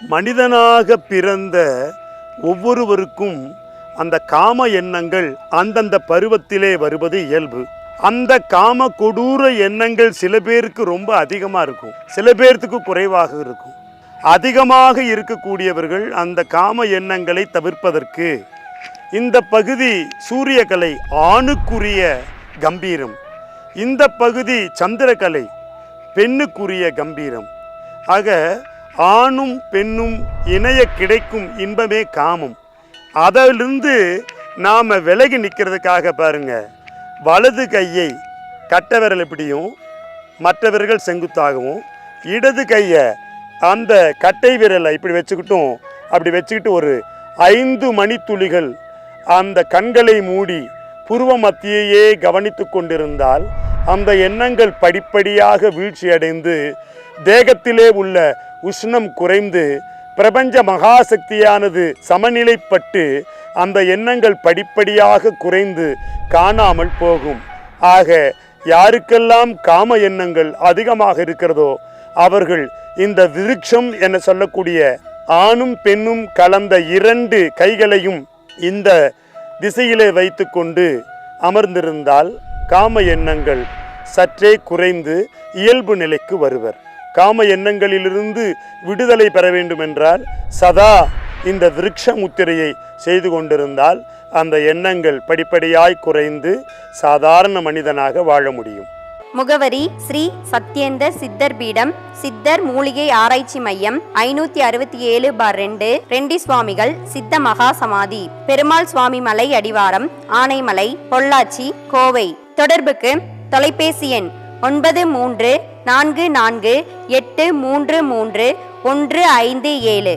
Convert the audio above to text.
மனிதனாக பிறந்த ஒவ்வொருவருக்கும் அந்த காம எண்ணங்கள் அந்தந்த பருவத்திலே வருவது இயல்பு. அந்த காம கொடூர எண்ணங்கள் சில பேருக்கு ரொம்ப அதிகமாக இருக்கும். சில பேர்த்துக்கு குறைவாக இருக்கும். அதிகமாக இருக்கக்கூடியவர்கள் அந்த காம எண்ணங்களை தவிர்ப்பதற்கு இந்த பகுதி சூரியகலை ஆணுக்குரிய கம்பீரம். இந்த பகுதி சந்திரகலை பெண்ணுக்குரிய கம்பீரம். ஆக ஆணும் பெண்ணும் இணைய கிடைக்கும் இன்பமே காமம். அதிலிருந்து நாம் விலகி நிற்கிறதுக்காக பாருங்க. வலது கையை கட்ட விரல் எப்படியும் மற்றவர்கள் செங்குத்தாகவும் இடது கையை அந்த கட்டை விரலை இப்படி வச்சுக்கிட்டும் அப்படி வச்சுக்கிட்டு ஒரு ஐந்து மணித்துளிகள் அந்த கண்களை மூடி புருவ மத்தியையே கவனித்து கொண்டிருந்தால் அந்த எண்ணங்கள் படிப்படியாக வீழ்ச்சியடைந்து தேகத்திலே உள்ள உஷ்ணம் குறைந்து பிரபஞ்ச மகாசக்தியானது சமநிலைப்பட்டு அந்த எண்ணங்கள் படிப்படியாக குறைந்து காணாமல் போகும். ஆக யாருக்கெல்லாம் காம எண்ணங்கள் அதிகமாக இருக்கிறதோ அவர்கள் இந்த விருட்சம் என சொல்லக்கூடிய ஆணும் பெண்ணும் கலந்த இரண்டு கைகளையும் இந்த திசையிலே வைத்துக்கொண்டு அமர்ந்திருந்தால் காம எண்ணங்கள் சற்றே குறைந்து இயல்பு நிலைக்கு வருவர். காம எண்ணங்களிலிருந்து விடுதலை பெற வேண்டுமென்றால் சதா இந்த விருட்ச முத்திரையை செய்து கொண்டிருந்தால் அந்த எண்ணங்கள் படிப்படியாய் குறைந்து சாதாரண மனிதனாக வாழ முடியும். முகவரி ஸ்ரீ சத்யேந்தர் சித்தர் பீடம் சித்தர் மூலிகை ஆராய்ச்சி மையம் ஐநூத்தி அறுபத்தி ஏழு பார் ரெண்டு ரெண்டி சுவாமிகள் சித்த மகா சமாதி பெருமாள் சுவாமி மலை அடிவாரம் ஆனைமலை பொள்ளாச்சி கோவை. தொடர்புக்கு தொலைபேசி எண் ஒன்பது மூன்று நான்கு நான்கு எட்டு மூன்று மூன்று ஒன்று ஐந்து ஏழு.